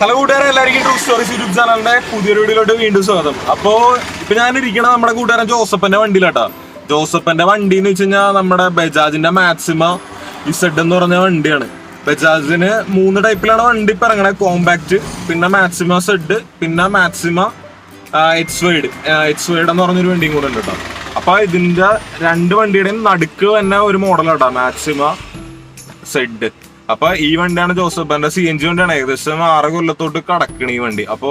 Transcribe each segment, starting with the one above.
Hello കൂട്ടുകാരെ എല്ലാവർക്കും true stories YouTube ചാനലിന്റെ പുതിയൊരു വീഡിയോയിലോട്ട് വീണ്ടും സ്വാഗതം. അപ്പോ ഇപ്പൊ ഞാൻ ഇരിക്കണ നമ്മുടെ കൂട്ടുകാരൻ ജോസഫന്റെ വണ്ടിയിലാട്ടാ. ജോസഫന്റെ വണ്ടി എന്ന് വെച്ച് കഴിഞ്ഞാൽ നമ്മുടെ ബജാജിന്റെ മാക്സിമ ഇസഡ് എന്ന് പറഞ്ഞ വണ്ടിയാണ്. ബജാജിന് മൂന്ന് ടൈപ്പിലാണ് വണ്ടി ഇപ്പൊ ഇറങ്ങണത് കോമ്പാക്ട് പിന്നെ മാക്സിമ സെഡ് പിന്നെ Maxima X Wide X Wide എന്ന് പറഞ്ഞൊരു വണ്ടിയും കൂടെ ഉണ്ട് കേട്ടോ. അപ്പൊ ഇതിന്റെ രണ്ട് വണ്ടിയുടെയും നടുക്ക് തന്നെ ഒരു മോഡലാട്ടോ മാക്സിമ സെഡ് അപ്പൊ ഈ വണ്ടിയാണ് ജോസഫന്റെ സി എൻ ജി വണ്ടിയാണ്. ഏകദേശം ആറ് കൊല്ലത്തോട്ട് കടക്കണ ഈ വണ്ടി. അപ്പോ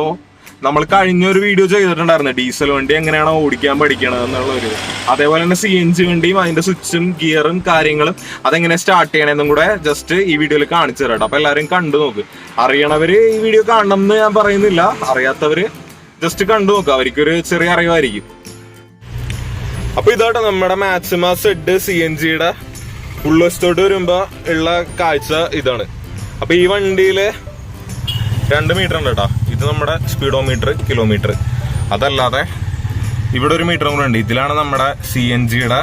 നമ്മൾ കഴിഞ്ഞൊരു വീഡിയോ ചെയ്തിട്ടുണ്ടായിരുന്നു. ഡീസൽ വണ്ടി എങ്ങനെയാണ് ഓടിക്കാൻ പഠിക്കണത് എന്നുള്ള ഒരു അതേപോലെ തന്നെ സി എൻ ജി വണ്ടിയും അതിന്റെ സ്വിച്ചും ഗിയറും കാര്യങ്ങളും അതെങ്ങനെ സ്റ്റാർട്ട് ചെയ്യണമെന്നും കൂടെ ജസ്റ്റ് ഈ വീഡിയോയിൽ കാണിച്ചു തരാം അപ്പൊ എല്ലാവരും കണ്ടു നോക്ക്. അറിയണവര് ഈ വീഡിയോ കാണണം എന്ന് ഞാൻ പറയുന്നില്ല. അറിയാത്തവര് ജസ്റ്റ് കണ്ടു നോക്കുക അവർക്കൊരു ചെറിയ അറിവായിരിക്കും. അപ്പൊ ഇതാട്ടോ നമ്മുടെ മാക്സിമ സെഡ് സി എൻ ജിയുടെ ഉൾവശത്തോട്ട് വരുമ്പോ ഉള്ള കാഴ്ച ഇതാണ്. അപ്പൊ ഈ വണ്ടിയിൽ രണ്ട് മീറ്റർ ഉണ്ട് കേട്ടോ ഇത് നമ്മുടെ സ്പീഡോമീറ്റർ കിലോമീറ്റർ അതല്ലാതെ ഇവിടെ ഒരു മീറ്റർ കൂടെ ഉണ്ട്. ഇതിലാണ് നമ്മുടെ സി എൻ ജിയുടെ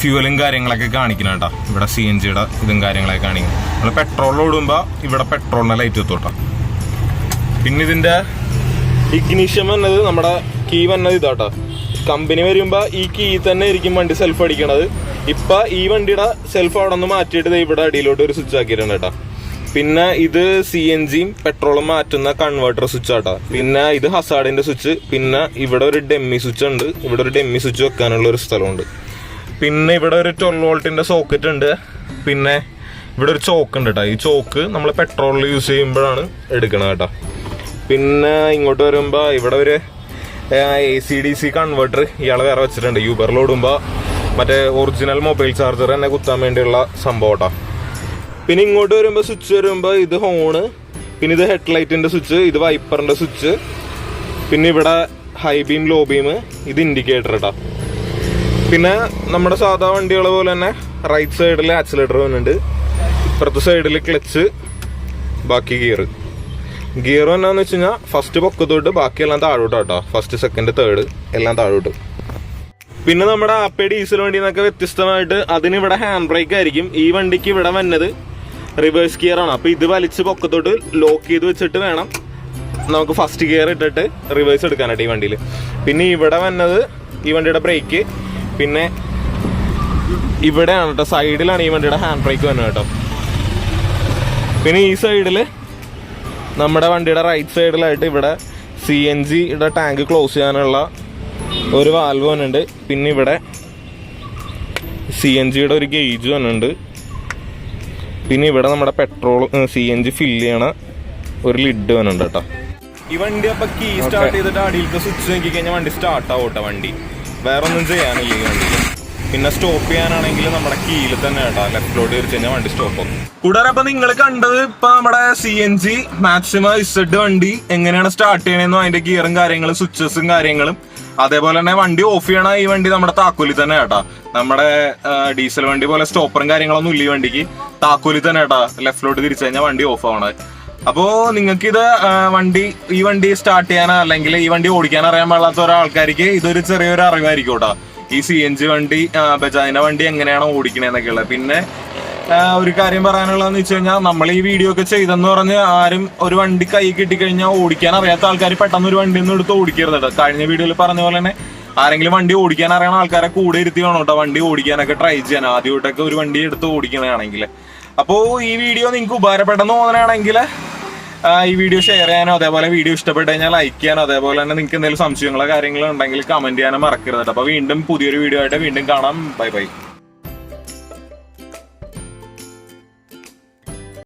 ഫ്യൂവലും കാര്യങ്ങളൊക്കെ കാണിക്കണം കേട്ടോ ഇവിടെ സി എൻ ജിയുടെ ഇതും കാര്യങ്ങളൊക്കെ കാണിക്കും നമ്മൾ പെട്രോൾ ഓടുമ്പോ ഇവിടെ പെട്രോളിന്റെ ലൈറ്റ് എത്തും കേട്ടോ പിന്നെ ഇതിന്റെ ഇഗ്നീഷ്യം വന്നത് നമ്മുടെ കീ വന്നത് ഇതാട്ടോ കമ്പനി വരുമ്പോ ഈ കീ തന്നെ ആയിരിക്കും വണ്ടി സെൽഫ് അടിക്കണത്. ഇപ്പൊ ഈ വണ്ടിയുടെ സെൽഫ് അവിടെ നിന്ന് മാറ്റിയിട്ട് ഇവിടെ അടിയിലോട്ട് ഒരു സ്വിച്ച് ആക്കിയിട്ടുണ്ട് കേട്ടോ. പിന്നെ ഇത് സി എൻ ജിയും പെട്രോളും മാറ്റുന്ന കൺവേർട്ടർ സ്വിച്ച് ആട്ടാ. പിന്നെ ഇത് ഹസാഡിന്റെ സ്വിച്ച് പിന്നെ ഇവിടെ ഒരു ഡെമ്മി സ്വിച്ച് ഉണ്ട്. ഇവിടെ ഒരു ഡെമ്മി സ്വിച്ച് വെക്കാനുള്ള ഒരു സ്ഥലമുണ്ട്. പിന്നെ ഇവിടെ ഒരു ട്വൽവ് വോൾട്ടിന്റെ സോക്കറ്റ് ഉണ്ട്. പിന്നെ ഇവിടെ ഒരു ചോക്ക് ഉണ്ട് കേട്ടോ. ഈ ചോക്ക് നമ്മൾ പെട്രോളിൽ യൂസ് ചെയ്യുമ്പോഴാണ് എടുക്കണത് കേട്ടോ. പിന്നെ ഇങ്ങോട്ട് വരുമ്പോൾ ഇവിടെ ഒരു A C D C converter ഇയാൾ വേറെ വെച്ചിട്ടുണ്ട്. യൂബറിൽ ഓടുമ്പോൾ മറ്റേ ഒറിജിനൽ മൊബൈൽ ചാർജർ തന്നെ കുത്താൻ വേണ്ടിയുള്ള സംഭവം പിന്നെ ഇങ്ങോട്ട് വരുമ്പോൾ സ്വിച്ച് വരുമ്പോൾ ഇത് ഹോണ് പിന്നെ ഇത് ഹെഡ് ഹെഡ്ലൈറ്റിന്റെ സ്വിച്ച് ഇത് വൈപ്പറിന്റെ സ്വിച്ച് പിന്നെ ഇവിടെ ഹൈ ബീം ലോ ബീം ഇത് ഇൻഡിക്കേറ്റർ കേട്ടോ പിന്നെ നമ്മുടെ സാധാ വണ്ടികളെ പോലെ തന്നെ റൈറ്റ് സൈഡിൽ ആക്സിലേറ്റർ വരുന്നുണ്ട് ഇപ്പുറത്തെ സൈഡിൽ ക്ലച്ച് ബാക്കി ഗിയർ ഗിയർ എന്നാന്ന് വെച്ച് കഴിഞ്ഞാൽ ഫസ്റ്റ് പൊക്കത്തോട്ട് ബാക്കിയെല്ലാം താഴോട്ട് കേട്ടോ ഫസ്റ്റ് സെക്കൻഡ് തേർഡ് എല്ലാം താഴോട്ട്. പിന്നെ നമ്മുടെ ആപ്പേ ഡീസൽ വണ്ടി എന്നൊക്കെ വ്യത്യസ്തമായിട്ട് അതിന് ഇവിടെ ഹാൻഡ് ബ്രേക്ക് ആയിരിക്കും. ഈ വണ്ടിക്ക് ഇവിടെ വന്നത് റിവേഴ്സ് ഗിയർ ആണ്. അപ്പൊ ഇത് വലിച്ച് പൊക്കത്തോട്ട് ലോക്ക് ചെയ്ത് വെച്ചിട്ട് വേണം നമുക്ക് ഫസ്റ്റ് ഗിയർ ഇട്ടിട്ട് റിവേഴ്സ് എടുക്കാനായിട്ട് ഈ വണ്ടിയിൽ പിന്നെ ഇവിടെ വന്നത് ഈ വണ്ടിയുടെ ബ്രേക്ക് പിന്നെ ഇവിടെയാണ് കേട്ടോ സൈഡിലാണ് ഈ വണ്ടിയുടെ ഹാൻഡ് ബ്രേക്ക് വന്നത് കേട്ടോ പിന്നെ ഈ സൈഡിൽ നമ്മുടെ വണ്ടിയുടെ റൈറ്റ് സൈഡിലായിട്ട് ഇവിടെ സി എൻ ജിയുടെ ടാങ്ക് ക്ലോസ് ചെയ്യാനുള്ള ഒരു വാൽവ് വന്നുണ്ട് പിന്നെ ഇവിടെ സി എൻ ജിയുടെ ഒരു ഗേജ് വന്നുണ്ട് പിന്നെ ഇവിടെ നമ്മുടെ petrol C N G fill ചെയ്യണ ഒരു ലിഡ് വന്നുണ്ട് കേട്ടോ. ഈ വണ്ടി അപ്പൊ കീ സ്റ്റാർട്ട് ചെയ്തിട്ട് അടിയിലത്തെ സ്വിച്ച് നോക്കി കഴിഞ്ഞാൽ വണ്ടി സ്റ്റാർട്ട് ആവട്ടെ വണ്ടി. വേറെ ഒന്നും ചെയ്യാനില്ല ഈ വണ്ടിയിൽ പിന്നെ സ്റ്റോപ്പ് ചെയ്യാനാണെങ്കിൽ നമ്മുടെ കീയിൽ തന്നെ കേട്ടോ. ലെഫ്റ്റിലോട്ട് തിരിച്ചു കഴിഞ്ഞാൽ വണ്ടി സ്റ്റോപ്പ് ആവും. കൂടാതെ അപ്പൊ നിങ്ങൾ കണ്ടത് ഇപ്പൊ നമ്മുടെ C N G maximum Z വണ്ടി എങ്ങനെയാണ് സ്റ്റാർട്ട് ചെയ്യണമെന്നും അതിന്റെ ഗിയറും കാര്യങ്ങളും സ്വിച്ചസും കാര്യങ്ങളും. അതേപോലെ തന്നെ വണ്ടി ഓഫ് ചെയ്യണ ഈ വണ്ടി നമ്മുടെ താക്കോലി തന്നെ കേട്ടാ. നമ്മുടെ ഡീസൽ വണ്ടി പോലെ സ്റ്റോപ്പറും കാര്യങ്ങളൊന്നും ഇല്ല ഈ വണ്ടിക്ക്. താക്കോലി തന്നെ കേട്ടാ. ലെഫ്റ്റിലോട്ട് തിരിച്ചു കഴിഞ്ഞാൽ വണ്ടി ഓഫ് ആവണത്. അപ്പോ നിങ്ങൾക്ക് ഇത് വണ്ടി ഈ വണ്ടി സ്റ്റാർട്ട് ചെയ്യാനോ അല്ലെങ്കിൽ ഈ വണ്ടി ഓടിക്കാൻ അറിയാൻ പാടില്ലാത്ത ഒരാൾക്കാർക്ക് ഇതൊരു ചെറിയൊരു അറിവായിരിക്കും കേട്ടോ. ഈ സി എൻ ജി വണ്ടി ബജാജിന വണ്ടി എങ്ങനെയാണ് ഓടിക്കണേന്നൊക്കെയുള്ളത് പിന്നെ ഒരു കാര്യം പറയാനുള്ളതെന്ന് വെച്ച് കഴിഞ്ഞാൽ നമ്മൾ ഈ വീഡിയോ ഒക്കെ ചെയ്തെന്ന് പറഞ്ഞ് ആരും ഒരു വണ്ടി കൈ കിട്ടിക്കഴിഞ്ഞാൽ ഓടിക്കാൻ അറിയാത്ത ആൾക്കാർ പെട്ടെന്ന് ഒരു വണ്ടി ഒന്നും എടുത്ത് ഓടിക്കരുത് കഴിഞ്ഞ വീഡിയോയിൽ പറഞ്ഞ പോലെ തന്നെ ആരെങ്കിലും വണ്ടി ഓടിക്കാൻ അറിയണ ആൾക്കാരെ കൂടെ ഇരുത്തി വേണം കേട്ടോ വണ്ടി ഓടിക്കാനൊക്കെ ട്രൈ ചെയ്യാൻ. ആദ്യമായിട്ടൊക്കെ ഒരു വണ്ടി എടുത്ത് ഓടിക്കണതാണെങ്കിൽ അപ്പോൾ ഈ വീഡിയോ നിങ്ങൾക്ക് ഉപകാരപ്പെട്ടെന്ന് തോന്നണമെങ്കിൽ ഈ വീഡിയോ ഷെയർ ചെയ്യാനോ അതേപോലെ വീഡിയോ ഇഷ്ടപ്പെട്ട് കഴിഞ്ഞാൽ ലൈക്ക് ചെയ്യാനോ അതേപോലെ തന്നെ നിങ്ങൾക്ക് എന്തെങ്കിലും സംശയങ്ങളോ കാര്യങ്ങളോ ഉണ്ടെങ്കിൽ കമന്റ് ചെയ്യാനോ മറക്കരുത് അപ്പൊ അപ്പോൾ വീണ്ടും പുതിയൊരു വീഡിയോ ആയിട്ട് വീണ്ടും കാണാം. Bye bye